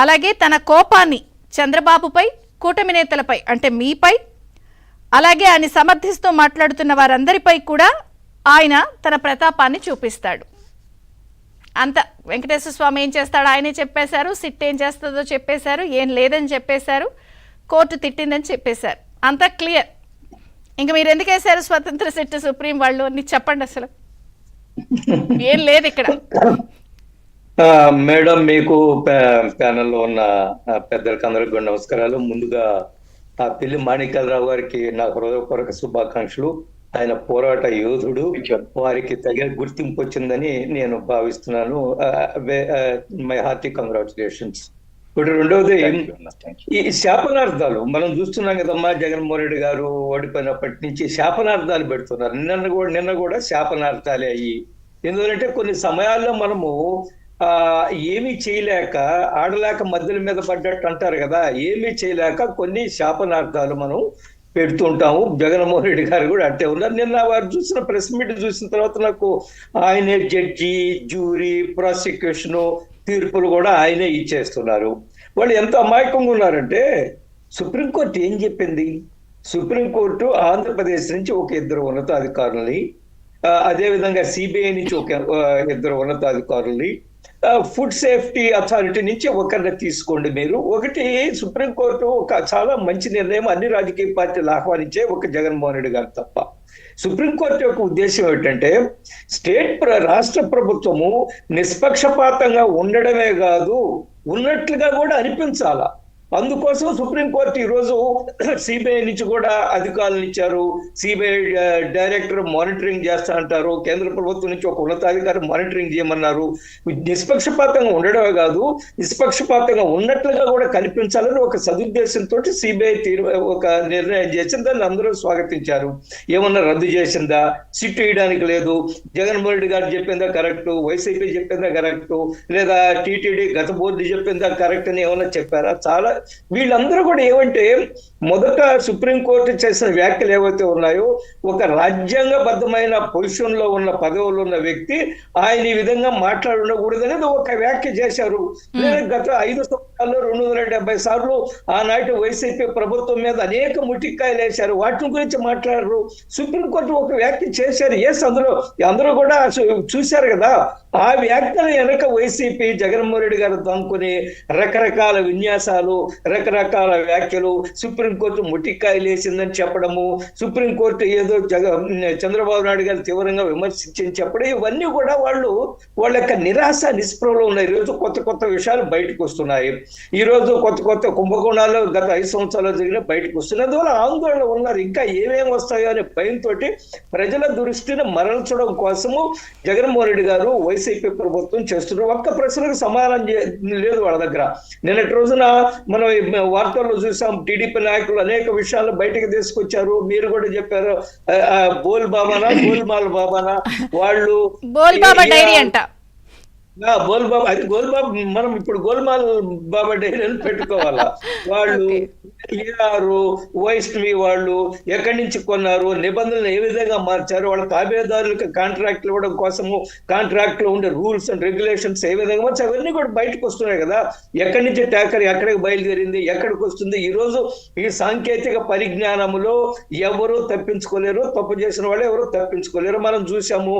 అలాగే తన కోపాన్ని చంద్రబాబుపై కూటమి నేతలపై అంటే మీపై అలాగే ఆయన సమర్థిస్తూ మాట్లాడుతున్న వారందరిపై కూడా ఆయన తన ప్రతాపాన్ని చూపిస్తాడు. అంత వెంకటేశ్వర స్వామి ఏం చేస్తాడు? ఆయనే చెప్పేశారు. సిట్ ఏం చేస్తుందో చెప్పేశారు. ఏం లేదని చెప్పేశారు. కోర్టు తిట్టిందని చెప్పేశారు. అంతా క్లియర్. ఇంకా మీరు ఎందుకు వేశారు స్వతంత్ర సిట్ సుప్రీం వాళ్ళు? అని చెప్పండి అసలు. ఏం లేదు ఇక్కడ. మేడం మీకు ప్యానెల్లో ఉన్న పెద్దలకు అందరికి నమస్కారాలు. ముందుగా ఆ పిల్లి మాణిక్యాలరావు గారికి నా హృదయపూర్వక శుభాకాంక్షలు. ఆయన పోరాట యోధుడు. వారికి తగిన గుర్తింపు వచ్చిందని నేను భావిస్తున్నాను. My hearty congratulations. ఇప్పుడు రెండవది ఈ శాపనార్థాలు మనం చూస్తున్నాం కదమ్మా జగన్మోహన్ రెడ్డి గారు ఓడిపోయినప్పటి నుంచి శాపనార్థాలు పెడుతున్నారు. నిన్న కూడా నిన్న కూడా శాపనార్థాలే అయ్యి. ఎందుకంటే కొన్ని సమయాల్లో మనము ఏమీ చేయలేక ఆడలేక మధ్యల మీద పడ్డట్టు అంటారు కదా ఏమీ చేయలేక కొన్ని శాపనార్థాలు మనం పెడుతుంటాము. జగన్మోహన్ రెడ్డి గారు కూడా అంటే ఉన్నారు. నిన్న వారు చూసిన ప్రెస్ మీట్ చూసిన తర్వాత నాకు ఆయనే జడ్జి జ్యూరీ ప్రాసిక్యూషన్ తీర్పులు కూడా ఆయనే ఇచ్చేస్తున్నారు. వాళ్ళు ఎంత అమాయకంగా ఉన్నారంటే సుప్రీంకోర్టు ఏం చెప్పింది? సుప్రీంకోర్టు ఆంధ్రప్రదేశ్ నుంచి ఒక ఇద్దరు ఉన్నతాధికారుల్ని అదేవిధంగా సిబిఐ నుంచి ఒక ఇద్దరు ఉన్నతాధికారుల్ని ఫుడ్ సేఫ్టీ అథారిటీ నుంచి ఒకరిని తీసుకోండి మీరు. ఒకటి సుప్రీంకోర్టు ఒక చాలా మంచి నిర్ణయం అన్ని రాజకీయ పార్టీలు ఆహ్వానించే ఒక జగన్మోహన్ రెడ్డి గారు తప్ప. సుప్రీంకోర్టు యొక్క ఉద్దేశం ఏంటంటే స్టేట్ ప్ర- రాష్ట్ర ప్రభుత్వము నిష్పక్షపాతంగా ఉండడమే కాదు ఉన్నట్లుగా కూడా అనిపించాలా? అందుకోసం సుప్రీంకోర్టు ఈరోజు సిబిఐ నుంచి కూడా అధికారులను ఇచ్చారు. సిబిఐ డైరెక్టర్ మానిటరింగ్ చేస్తా అంటారు. కేంద్ర ప్రభుత్వం నుంచి ఒక ఉన్నతాధికారి మానిటరింగ్ చేయమన్నారు. నిష్పక్షపాతంగా ఉండడమే కాదు నిష్పక్షపాతంగా ఉన్నట్లుగా కూడా కనిపించాలని ఒక సదుద్దేశంతో సిబిఐ తీరు ఒక నిర్ణయం చేసింది. దాన్ని అందరూ స్వాగతించారు. ఏమన్నా రద్దు చేసిందా? సిట్ వేయడానికి లేదు. జగన్మోహన్ రెడ్డి గారు చెప్పిందా కరెక్ట్? వైసీపీ చెప్పిందా కరెక్ట్? లేదా టీటీడీ గత బోర్డు చెప్పిందా కరెక్ట్ అని ఏమన్నా చెప్పారా? చాలా వీళ్ళందరూ కూడా ఏమంటే మొదట సుప్రీంకోర్టు చేసిన వ్యాఖ్యలు ఏవైతే ఉన్నాయో ఒక రాజ్యాంగబద్ధమైన పొజిషన్లో ఉన్న పదవులు ఉన్న వ్యక్తి ఆయన ఈ విధంగా మాట్లాడి ఉండకూడదనేది ఒక వ్యాఖ్య చేశారు. గత ఐదు సంవత్సరాల్లో రెండు వందల డెబ్బై సార్లు ఆనాటి వైసీపీ ప్రభుత్వం మీద అనేక ముటిక్కాయలు వేశారు. వాటి గురించి మాట్లాడరు. సుప్రీంకోర్టు ఒక వ్యాఖ్య చేశారు. ఎస్ అందరూ అందరూ కూడా చూశారు కదా. ఆ వ్యాఖ్యల వెనక వైసీపీ జగన్మోహన్ రెడ్డి గారు దాముకుని రకరకాల విన్యాసాలు రకరకాల వ్యాఖ్యలు సుప్రీంకోర్టు ముటిక్కాయలు వేసిందని చెప్పడము సుప్రీంకోర్టు ఏదో జగ చంద్రబాబు నాయుడు గారు తీవ్రంగా విమర్శించని చెప్పడం ఇవన్నీ కూడా వాళ్ళు వాళ్ళ యొక్క నిరాశ నిస్పృహలో ఉన్నాయి ఈ రోజు కొత్త కొత్త విషయాలు బయటకు వస్తున్నాయి. ఈ రోజు కొత్త కొత్త కుంభకోణాలు గత ఐదు సంవత్సరాలు జరిగిన బయటకు వస్తున్నాయి. అందువల్ల ఆందోళన ఉన్నారు. ఇంకా ఏమేమి వస్తాయో అనే భయంతో ప్రజల దృష్టిని మరల్చడం కోసము జగన్మోహన్ రెడ్డి గారు వైసీపీ ప్రభుత్వం చేస్తున్నారు ఒక్క ప్రశ్నకు సమాధానం లేదు వాళ్ళ దగ్గర. నిన్నటి రోజున మనం వార్తల్లో చూసాం టీడీపీ నాయకులు అనేక విషయాలు బయటకు తీసుకొచ్చారు. మీరు కూడా చెప్పారు బోల్ బాబానా గోల్మాల్ బాబానా? వాళ్ళు బోల్ బాబా డైరీ అంట. ఆ, గోల్ బాబా అది గోల్ బాబా మనం ఇప్పుడు గోల్మాల్ బాబా డైరీ పెట్టుకోవాలా? వాళ్ళు ఏఆరు వైష్ణవి వాళ్ళు ఎక్కడి నుంచి కొన్నారు నిబంధనలు ఏ విధంగా మార్చారు వాళ్ళ తాబేదారులకు కాంట్రాక్ట్ ఇవ్వడం కోసము కాంట్రాక్ట్లో ఉండే రూల్స్ అండ్ రెగ్యులేషన్స్ ఏ విధంగా మార్చి అవన్నీ కూడా బయటకు వస్తున్నాయి కదా? ఎక్కడి నుంచి ట్యాకర్ ఎక్కడికి బయలుదేరింది ఎక్కడికి వస్తుంది? ఈ రోజు ఈ సాంకేతిక పరిజ్ఞానములో ఎవరు తప్పించుకోలేరు తప్పు చేసిన వాళ్ళు ఎవరు తప్పించుకోలేరు. మనం చూసాము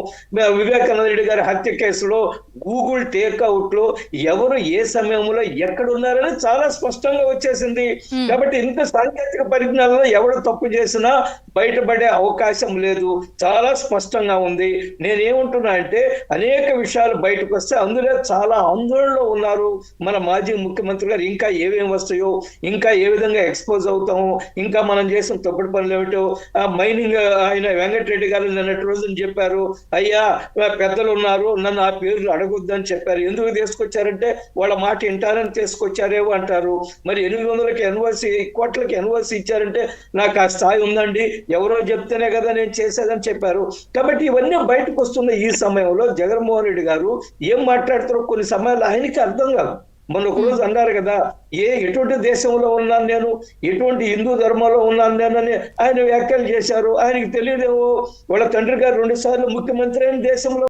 వివేకానంద రెడ్డి గారి హత్య కేసులో గూగుల్ టేక్అవుట్లో ఎవరు ఏ సమయంలో ఎక్కడ ఉన్నారని చాలా స్పష్టంగా వచ్చేసింది. కాబట్టి ఇంత సాంకేతిక పరిజ్ఞానంలో ఎవరు తప్పు చేసినా బయటపడే అవకాశం లేదు. చాలా స్పష్టంగా ఉంది. నేనేమంటున్నా అంటే అనేక విషయాలు బయటకు వస్తే అందులో చాలా ఆందోళనలో ఉన్నారు. మన మాజీ ముఖ్యమంత్రి గారు ఇంకా ఏమేమి వస్తాయో ఇంకా ఏ విధంగా ఎక్స్పోజ్ అవుతాము ఇంకా మనం చేసిన తప్పుడు పనులు ఏమిటో ఆ మైనింగ్ ఆయన వెంకటరెడ్డి గారు నిన్నటి రోజున చెప్పారు. అయ్యా పెద్దలు ఉన్నారు నన్ను ఆ పేర్లు అడగొద్దని చెప్పారు. ఎందుకు తీసుకొచ్చారంటే వాళ్ళ మాట వింటారని తీసుకొచ్చారేమో అంటారు. మరి ఎనిమిది వందలకి ఎన్ఓసి కోట్లకి ఎన్ఓసి ఇచ్చారంటే నాకు ఆ స్థాయి ఉందండి. ఎవరో చెప్తేనే కదా నేను చేసేదని చెప్పారు. కాబట్టి ఇవన్నీ బయటకు వస్తున్న ఈ సమయంలో. జగన్మోహన్ రెడ్డి గారు ఏం మాట్లాడుతారో కొన్ని సమయాలు ఆయనకి అర్థం కాదు. మొన్న ఒక రోజు అన్నారు కదా ఏ ఎటువంటి దేశంలో ఉన్నాను నేను? ఎటువంటి హిందూ ధర్మంలో ఉన్నాను నేను అని ఆయన వ్యాఖ్యలు చేశారు. ఆయనకి తెలియదేమో వాళ్ళ తండ్రి గారు రెండు సార్లు ముఖ్యమంత్రి అయిన దేశంలో